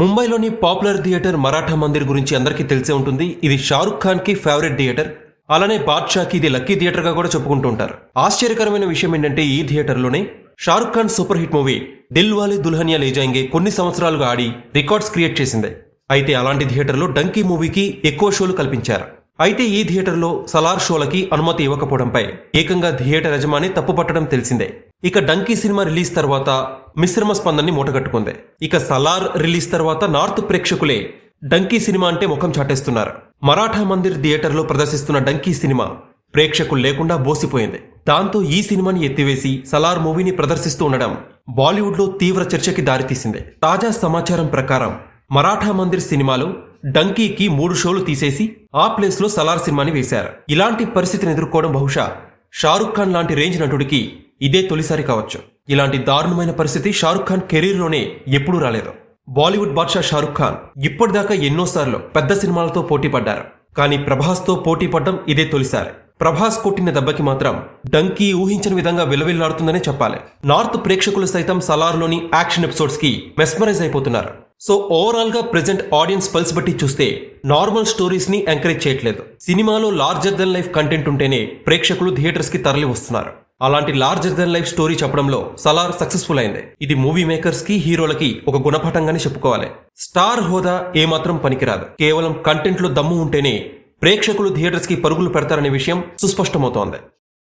ముంబైలోని popular theatre Maratha Mandir గురించి అందరికీ తెలిసే ఉంటుంది. ఇది షారుఖ్ ఖాన్కి ఫేవరెట్ థియేటర్. అలానే బాద్షాకి ఇది లక్కీ థియేటర్గా కూడా చెప్పుకుంటూ ఉంటారు ఆశ్చర్యకరమైన విషయం ఏంటంటే ఈ థియేటర్లోనే Shahrukh Khan super hit movie Dil Wale Dulhania Le కొన్ని సంవత్సరాలుగా ఆడి రికార్డ్స్ క్రియేట్ చేసింది. అయితే అలాంటి థియేటర్లో డంకీ మూవీకి ఎక్కువ షోలు కల్పించారు. అయితే ఈ థియేటర్లో సలార్ షోలకి అనుమతి ఇవ్వకపోవడంపై ఏకంగా థియేటర్ యజమాని తప్పుపట్టడం తెలిసిందే. ఇక డంకీ సినిమా రిలీజ్ తర్వాత మిశ్రమ స్పందనని మూటగట్టుకుంది. ఇక సలార్ రిలీజ్ తర్వాత నార్త్ ప్రేక్షకులే డంకీ సినిమా అంటే ముఖం చాటేస్తున్నారు. మరాఠా మందిర్ థియేటర్లో ప్రదర్శిస్తున్న డంకీ సినిమా ప్రేక్షకులు లేకుండా బోసిపోయింది. దాంతో ఈ సినిమాని ఎత్తివేసి సలార్ మూవీని ప్రదర్శిస్తూ ఉండడం బాలీవుడ్లో తీవ్ర చర్చకి దారితీసింది. తాజా సమాచారం ప్రకారం మరాఠా మందిర్ సినిమాలో డంకీకి మూడు షోలు తీసేసి ఆ ప్లేస్లో సలార్ సినిమాని వేశారు. ఇలాంటి పరిస్థితిని ఎదుర్కోవడం బహుశా షారుఖ్ ఖాన్ లాంటి రేంజ్ నటుడికి ఇదే తొలిసారి కావచ్చు. ఇలాంటి దారుణమైన పరిస్థితి షారుఖ్ ఖాన్ కెరీర్లోనే ఎప్పుడూ రాలేదు. బాలీవుడ్ బాద్షా షారుఖ్ ఖాన్ ఇప్పటిదాకా ఎన్నోసార్లు పెద్ద సినిమాలతో పోటీ పడ్డారు. కానీ ప్రభాస్తో పోటీ పడ్డం ఇదే తొలిసారి. ప్రభాస్ కొట్టిన దెబ్బకి మాత్రం డంకీ ఊహించని విధంగా విలవిల్లాడుతుందనే చెప్పాలి. నార్త్ ప్రేక్షకులు సైతం సలార్లోని యాక్షన్ ఎపిసోడ్స్కి మెస్మరైజ్ అయిపోతున్నారు. సో ఓవరాల్గా ప్రెజెంట్ ఆడియన్స్ పల్స్ బట్టి చూస్తే నార్మల్ స్టోరీస్ని ఎంకరేజ్ చేయట్లేదు. సినిమాలో లార్జర్ దెన్ లైఫ్ కంటెంట్ ఉంటేనే ప్రేక్షకులు థియేటర్స్కి తరలి వస్తున్నారు అలాంటి లార్జర్ దెన్ లైఫ్ స్టోరీ చెప్పడంలో సలార్ సక్సెస్ఫుల్ అయింది. ఇది మూవీ మేకర్స్కి హీరోలకి ఒక గుణపాఠంగానే చెప్పుకోవాలి. స్టార్ హోదా ఏమాత్రం పనికిరాదు. కేవలం కంటెంట్లో దమ్ము ఉంటేనే ప్రేక్షకులు థియేటర్స్కి పరుగులు పెడతారనే విషయం సుస్పష్టమవుతోంది.